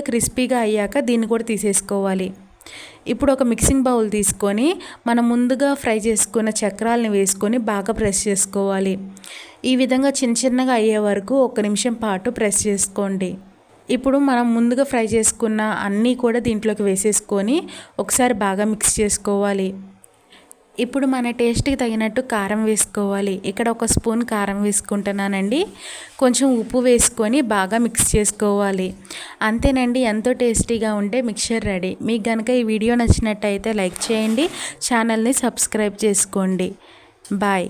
క్రిస్పీగా అయ్యాక దీన్ని కూడా తీసేసుకోవాలి. ఇప్పుడు ఒక మిక్సింగ్ బౌల్ తీసుకొని మనం ముందుగా ఫ్రై చేసుకున్న చక్రాలని వేసుకొని బాగా ప్రెస్ చేసుకోవాలి. ఈ విధంగా చిన్న చిన్నగా అయ్యే వరకు ఒక నిమిషం పాటు ప్రెస్ చేసుకోండి. ఇప్పుడు మనం ముందుగా ఫ్రై చేసుకున్న అన్నీ కూడా దీంట్లోకి వేసేసుకొని ఒకసారి బాగా మిక్స్ చేసుకోవాలి. ఇప్పుడు మన టేస్ట్కి తగినట్టు కారం వేసుకోవాలి. ఇక్కడ ఒక స్పూన్ కారం వేసుకుంటున్నానండి. కొంచెం ఉప్పు వేసుకొని బాగా మిక్స్ చేసుకోవాలి. అంతేనండి ఎంతో టేస్టీగా ఉండే మిక్చర్ రెడీ. మీకు కనుక ఈ వీడియో నచ్చినట్టయితే లైక్ చేయండి. ఛానల్ని సబ్స్క్రైబ్ చేసుకోండి. బాయ్.